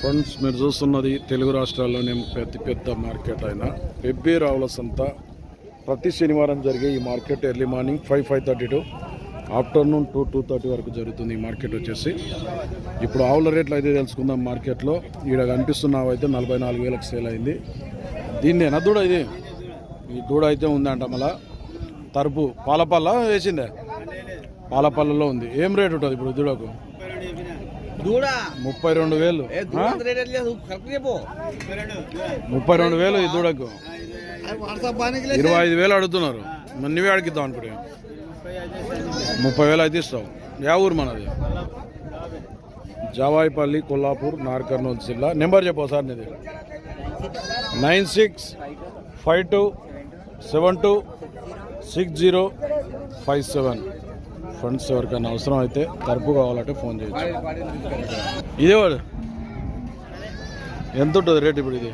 Friends మీరు చూస్తున్నది తెలుగు రాష్ట్రాల్లోనే పెద్ద పెద్ద మార్కెట్ అయిన పెబ్బే రావుల సంత ప్రతి శనివారం జరిగే ఈ market early morning five five thirty to afternoon two two thirty వరకు జరుగుతుంది ఈ మార్కెట్ వచ్చేసి. ఇప్పుడు ఆవుల రేట్లు అయితే తెలుసుకుందాం మార్కెట్లో. ఈడ కనిపిస్తున్నావు అయితే నలభై నాలుగు వేలకు సేల్ అయింది. దీన్నేనా దూడ ఇది? ఈ దూడ అయితే ఉందంట మళ్ళా. తరుపు పాలపల్ల వేసిందే? పాలపల్లలో ఉంది. ఏం రేట్ ఉంటుంది ఇప్పుడు దూడకు? ముప్పై రెండు వేలు. ముప్పై రెండు వేలు ఈ దూడకు. ఇరవై ఐదు వేలు అడుగుతున్నారు. మరి నువ్వే అడిగిద్దాం అనుకుంటే. ముప్పై వేలు అయితే ఇస్తావు. యా ఊరు మనది? జావాయిపల్లి కొల్లాపూర్ నార్ కర్నూలు జిల్లా. నెంబర్ చెప్పు సార్ నీది. Nine six five two seven two six zero five seven. Friends ఎవరికైనా అవసరం అయితే తరపు కావాలంటే ఫోన్ చేయొచ్చు. ఇదే వాడు. ఎంత ఉంటుంది రేట్ ఇప్పుడు ఇది?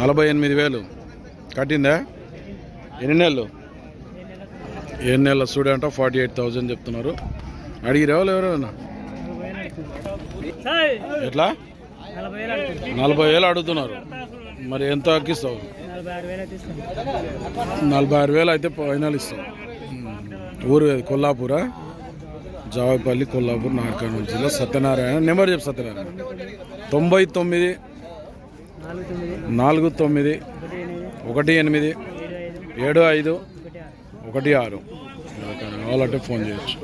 నలభై ఎనిమిది వేలు. కట్టిందా? ఎన్ని నెలలు? ఎన్ని నెలల స్టూడెంట్ ఫార్టీ ఎయిట్ థౌజండ్ చెప్తున్నారు. అడిగి రావాలి ఎవరైనా? ఎట్లా? నలభై వేలు అడుగుతున్నారు. మరి ఎంత ఇస్తావు నలభై ఆరు వేలు అయితే ఫైనల్ ఇస్తాం. ఊరు కొల్లాపూరా? జావాపల్లి కొల్లాపూర్ నార్కర్నూలు జిల్లా సత్యనారాయణ. నెంబర్ చెప్పు సత్యనారాయణ. తొంభై తొమ్మిది నాలుగు తొమ్మిది ఒకటి ఎనిమిది ఏడు ఐదు ఒకటి ఆరు. కావాలంటే ఫోన్ చేయొచ్చు.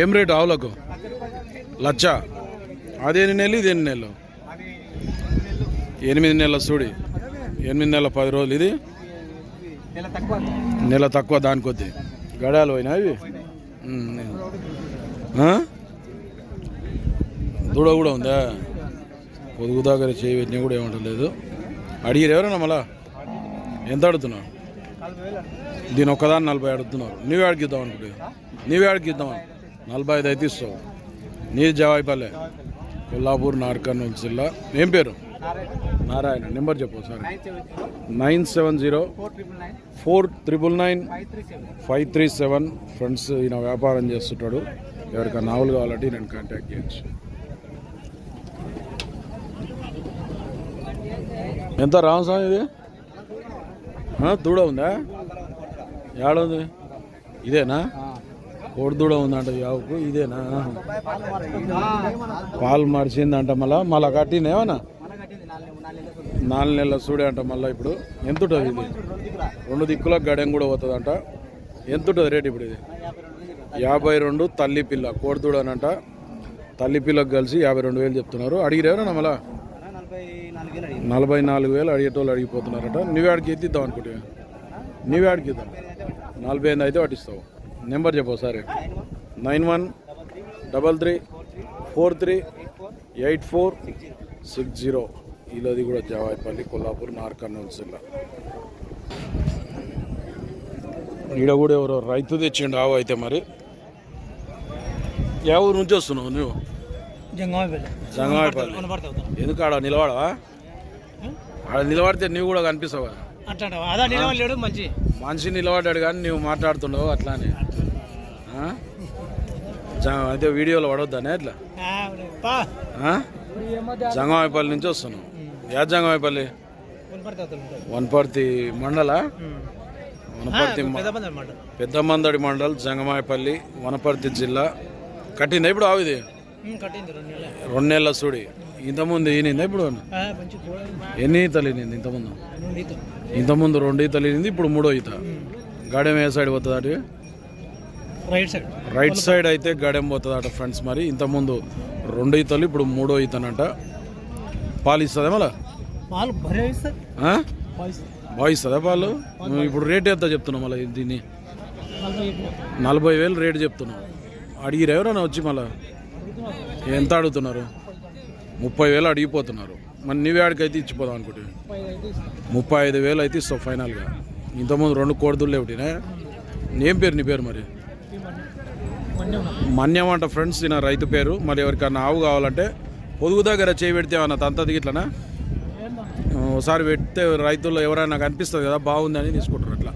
ఏం రేటు ఆవులకు? లచ్చ? అదేని నెలలు ఇదేని నెలలు? ఎనిమిది నెలల సూడి. ఎనిమిది నెలల పది రోజులు ఇది? నెల తక్కువ దాని కొద్ది. గడాలు పోయినా ఇవి? దూడ కూడా ఉందా? పొదుగు దగ్గర చేయి పెట్టినా కూడా ఏమంటలేదు అడిగిరు ఎవరైనా మళ్ళా? ఎంత అడుగుతున్నావు దీని ఒక్కదాన్ని నలభై అడుగుతున్నారు. నీవే అడిగిద్దాం అనుకుంటే నీవే అడిగిద్దాం నలభై ఐదు అయితే ఇస్తావు నీది జవాయిపల్లె కొల్లాపూర్ నార్కర్నూలు జిల్లా. ఏం పేరు? నారాయణ. నెంబర్ చెప్పు sir nine seven zero four triple nine five three seven. Friends ఈయన వ్యాపారం చేస్తుంటాడు. ఎవరికైనా నావలు కావాలంటే నేను కాంటాక్ట్ చేయొచ్చు. ఎంత రామస్వామి ఇది? దూడ ఉందా? ఏడుంది ఇదేనా? కోడిదూడ ఉందంట యావుకు ఇదేనా? పాలు మరిచిందంట మళ్ళా మళ్ళా కట్టినేమన్నా నాలుగు నెలల సూడే అంట మళ్ళీ ఇప్పుడు. ఎంత ఉంటుంది ఇది? రెండు దిక్కుల గడెం కూడా పోతుందంట. ఎంత ఉంటుంది రేట్ ఇప్పుడు ఇది? యాభై రెండు తల్లి పిల్ల కోడిదూడనంట తల్లి పిల్లకు కలిసి యాభై రెండు వేలు చెప్తున్నారు. అడిగిరేనా మళ్ళా? నలభై నాలుగు వేలు అడిగేటోళ్ళు అడిగిపోతున్నారట. నువ్వే ఆడికి ఎత్తిద్దాం అనుకుంటే. నువ్వే ఆడికి ఇద్దాం. నలభై ఐదు అయితే పట్టిస్తావు. నెంబర్ చెప్పు సరే nine one double three four three eight four six zero. ఇలాది కూడా జవాయిపల్లి కొల్లాపూర్ నార్ కర్నూలు జిల్లా. ఈడ కూడా ఎవరో రైతు తెచ్చిండు ఆవు అయితే మరి. ఏ ఊరు నుంచి వస్తున్నావు నువ్వు? జంగమాయపల్లి ఎందుకు ఆడ నిలబడవా? ఆడ నిలబడితే నువ్వు కూడా కనిపిస్తావు? అట్లా అదా నిలవలేడు మంచి. మనిషి నిలబడ్డాడు కానీ నువ్వు మాట్లాడుతుండవు అట్లానే. అయితే వీడియోలో పడవద్దానే ఎట్లా ఆ? జంగమాయపల్లి నుంచి వస్తున్నావు. యా జంగమాయపల్లి? వనపర్తి మండల? వనపర్తి పెద్ద మందడి మండల్ జంగమాయపల్లి వనపర్తి జిల్లా. కట్టిందా ఇప్పుడు ఆవు ఇది? కట్టింది రెండు నెలలు. రెండు నెలల సూడి. ఇంతకుముందు ఈనిందా ఇప్పుడు ఎన్ని ఈతలు ఈనింది ఇంతకుముందు ఇంతకుముందు రెండు ఈతలు ఈనింది ఇప్పుడు మూడో ఈత. గాడెం ఏ సైడ్ పోతుంది అటు? Right side. రైట్ సైడ్ అయితే గడెం పోతుంది అట ఫ్రెండ్స్ మరి. ఇంతకుముందు రెండు ఈతలు ఇప్పుడు మూడో ఈతనంట. పాలు ఇస్తుందా మళ్ళా ఆ? పాలు? ఇప్పుడు రేట్ ఎంత చెప్తున్నావు మళ్ళీ దీన్ని? నలభై వేలు. రేట్ చెప్తున్నావు. అడిగిరు ఎవరైనా వచ్చి మళ్ళా? ఎంత అడుగుతున్నారు? ముప్పై వేలు అడిగిపోతున్నారు. మరి నీవే ఆడికైతే ఇచ్చిపోదాం అనుకుంటే ముప్పై ఐదు వేలు అయితే ఇస్తావు ఫైనల్గా. ఇంతకుముందు రెండు కోడదులు ఒకటినే. ఏం పేరు నీ పేరు మరి? మన్యమంట మన్యం అంట ఫ్రెండ్స్ ఈయన రైతు పేరు. మరి ఎవరికన్నా ఆవు కావాలంటే పొదుగు దగ్గర చేయి పెడితే తంతది ఇట్లనా ఒకసారి పెడితే రైతుల్లో ఎవరైనా కనిపిస్తుంది కదా బాగుందని తీసుకుంటారు అట్లా.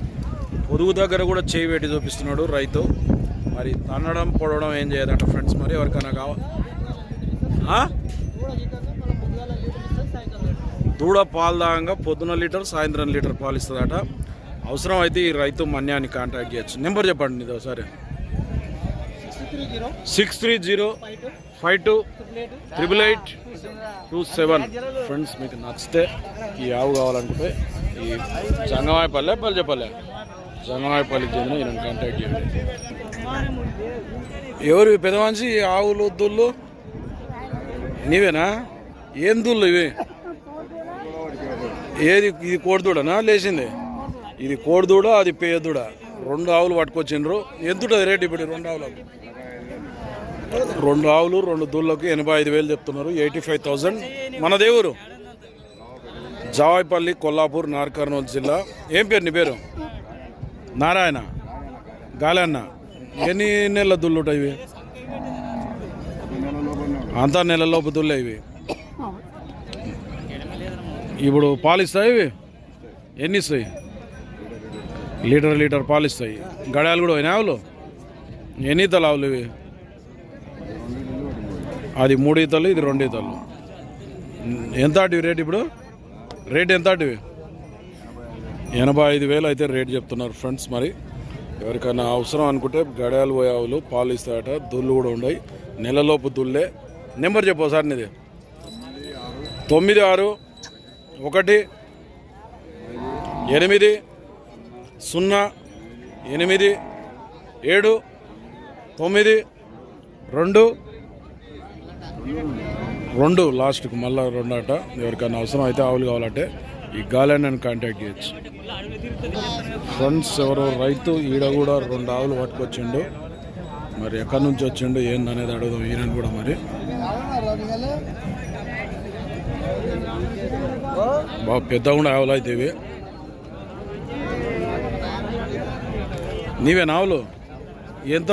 పొదుగు దగ్గర కూడా చేయి పెట్టి చూపిస్తున్నాడు రైతు. మరి తన్నడం పొడవడం ఏం చేయదంట ఫ్రెండ్స్ మరి ఎవరికైనా కావాలి దూడ పాలు దాగంగా పొద్దున లీటర్ సాయంత్రం లీటర్ పాలు ఇస్తుందట. అవసరం అయితే ఈ రైతు మన్యాన్ని కాంటాక్ట్ చేయొచ్చు. నెంబర్ చెప్పండి ఇది ఒకసారి. Six three zero five two triple eight two seven. Friends మీకు నచ్చితే ఈ ఆవు కావాలనుకుంటే ఈ జంగమాయపల్లె పల్లెపల్లె జంగమాయపల్లి చెందిన ఈయన కాంటాక్ట్ చేయండి. ఎవరు పెద్ద మనిషి ఈ ఆవులు దుళ్ళు? నీవేనా? ఏం దుళ్ళు ఇవి? ఏది ఇది కోడిదూడనా? లేచింది. ఇది కోడిదూడ అది పేదూడ రెండు ఆవులు పట్టుకొచ్చిండ్రు. ఎంతుంటుంది రేట్ ఇప్పుడు రెండు ఆవులకు? రెండు ఆవులు రెండు దూళ్ళకు ఎనభై ఐదు వేలు చెప్తున్నారు. ఎయిటీ ఫైవ్ థౌజండ్ మన దేవురు. జావాయిపల్లి కొల్లాపూర్ నార్ కర్నూలు జిల్లా. ఏం పేరు నీ పేరు? నారాయణ. గాలన్న. ఎన్ని నెలల దుళ్ళు ఉంటాయి ఇవి? అంతా నెలలోపు దుల్లే ఇవి. ఇప్పుడు పాలు ఇస్తాయి ఇవి? ఎన్ని ఇస్తాయి? లీటర్ లీటర్ పాలు ఇస్తాయి గడాలు కూడా పోయినాయి ఆవులు ఎన్ని ఈతలు ఆవులు ఇవి? అది మూడు ఈతలు ఇది రెండు ఈతలు. ఎంత ఆటివి రేట్ ఇప్పుడు? రేట్ ఎంత ఆటివి? ఎనభై ఐదు వేలు అయితే రేట్ చెప్తున్నారు ఫ్రెండ్స్ మరి. ఎవరికైనా అవసరం అనుకుంటే గడాలు పోయే ఆవులు పాలు ఇస్తాయట దుళ్ళు కూడా ఉన్నాయి నెలలోపు దుల్లే నెంబర్ చెప్పు ఒకసారి నీది. తొమ్మిది ఆరు ఒకటి ఎనిమిది సున్నా ఎనిమిది ఏడు తొమ్మిది రెండు. రెండు లాస్ట్కి మళ్ళీ రెండు అట ఎవరికైనా అవసరం అయితే ఆవులు కావాలంటే ఈ గాలని నన్ను కాంటాక్ట్ చేయొచ్చు. ఫ్రెండ్స్ ఎవరో రైతు ఈడ కూడా రెండు ఆవులు పట్టుకొచ్చిండు. మరి ఎక్కడి నుంచి వచ్చిండు ఏందనేది అడుగుదాం ఈయనని కూడా మరి. బాగా పెద్ద ఆవులు అయితే ఇవి. నీవే ఆవులు? ఎంత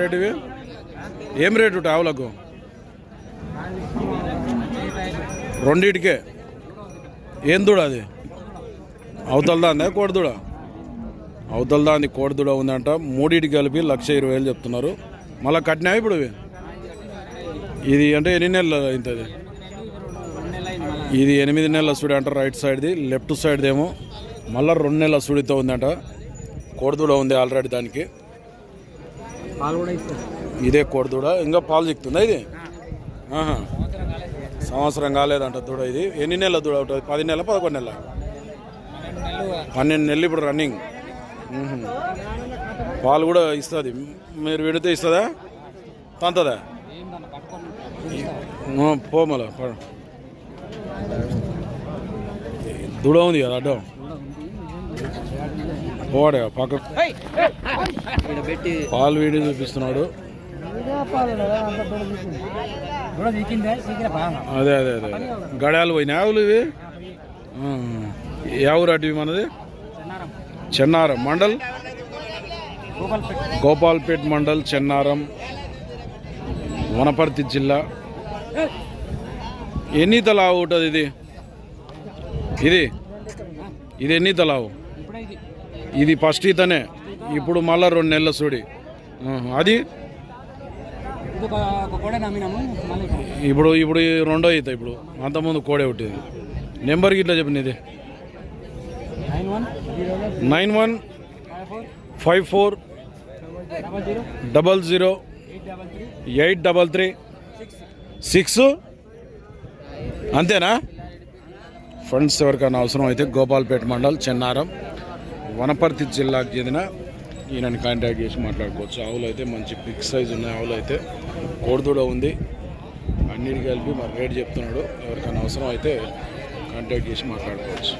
రేటు ఇవి? ఏం రేటు ఆవులకు? రెండిటికే. ఏం దూడ అది? అవతల దాందే కోడిదూడ అవతల దాంది కోడిదూడ ఉందంట. మూడింటికి కలిపి లక్ష ఇరవై వేలు చెప్తున్నారు. మళ్ళీ కట్టినా ఇప్పుడు ఇది అంటే ఎన్ని నెలలు అవుతుంది ఇది ఎనిమిది నెలల సుడి అంట రైట్ సైడ్ది లెఫ్ట్ సైడ్ది ఏమో మళ్ళీ రెండు నెలల సుడితో ఉందంట. కోడిదూడ ఉంది ఆల్రెడీ దానికి. ఇదే కోడిదూడ. ఇంకా పాలు చిక్తుందా ఇది. సంవత్సరం కాలేదంట దూడ ఇది. ఎన్ని నెలల దూడ ఉంటుంది పది నెలల పదకొండు నెలల? పన్నెండు నెలలు ఇప్పుడు రన్నింగ్. పాలు కూడా ఇస్తుంది. మీరు విడితే ఇస్తుందా? తంతదా? ఆ, పో మళ్ళా పో. దూడ ఉంది కదా అడ్డం. పోవాడే పక్క పాలు వీడి చూపిస్తున్నాడు. అదే అదే అదే. గడాలు పోయినాయి ఆవులు ఇవి? ఊరు అటు మనది? చెన్నారం. చెన్నారం మండల్? గోపాల్పేట్. మండల్ చెన్నారం వనపర్తి జిల్లా. ఎన్ని తలావు ఉంటుంది ఇది? ఇది? ఇది ఎన్ని తలావు? ఇది ఫస్ట్ ఈతనే ఇప్పుడు మళ్ళా రెండు నెలల సూడి అది? ఇప్పుడు ఇప్పుడు రెండో ఈత ఇప్పుడు. అంతకుముందు కోడే ఉంటుంది నెంబర్కి ఇట్లా చెప్పిన ఇది nine one five four double zero eight double three. Six. అంతేనా? ఫ్రెండ్స్ ఎవరికైనా అవసరం అయితే గోపాల్పేట మండల్ చెన్నారం వనపర్తి జిల్లాకు చెందిన ఈయనని కాంటాక్ట్ చేసి మాట్లాడుకోవచ్చు. ఆవులు అయితే మంచి బిగ్ సైజ్ ఉన్నాయి. ఆవులు అయితే కోడిదూడ ఉంది. అన్నిటికి కలిపి మరి రేట్ చెప్తున్నాడు. ఎవరికైనా అవసరం అయితే కాంటాక్ట్ చేసి మాట్లాడుకోవచ్చు.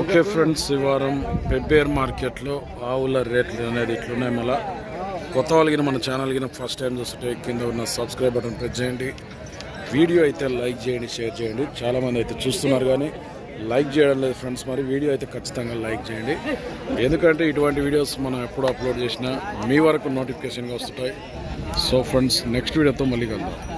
ఓకే ఫ్రెండ్స్ ఈ వారం పెబ్బేర్ మార్కెట్లో ఆవుల రేట్లు అనేది ఇట్లున్నాయి. మళ్ళీ కొత్త వాళ్ళకి మన ఛానల్ కింద ఫస్ట్ టైం చూస్తుంటే కింద ఉన్న సబ్స్క్రైబ్ బటన్ ప్రెస్ చేయండి. వీడియో అయితే లైక్ చేయండి షేర్ చేయండి. చాలామంది అయితే చూస్తున్నారు కానీ లైక్ చేయడం లేదు ఫ్రెండ్స్. మరి వీడియో అయితే ఖచ్చితంగా లైక్ చేయండి. ఎందుకంటే ఇటువంటి వీడియోస్ మనం ఎప్పుడు అప్లోడ్ చేసినా మీ వరకు నోటిఫికేషన్గా వస్తుంటాయి. సో ఫ్రెండ్స్ నెక్స్ట్ వీడియోతో మళ్ళీ కలుద్దాం.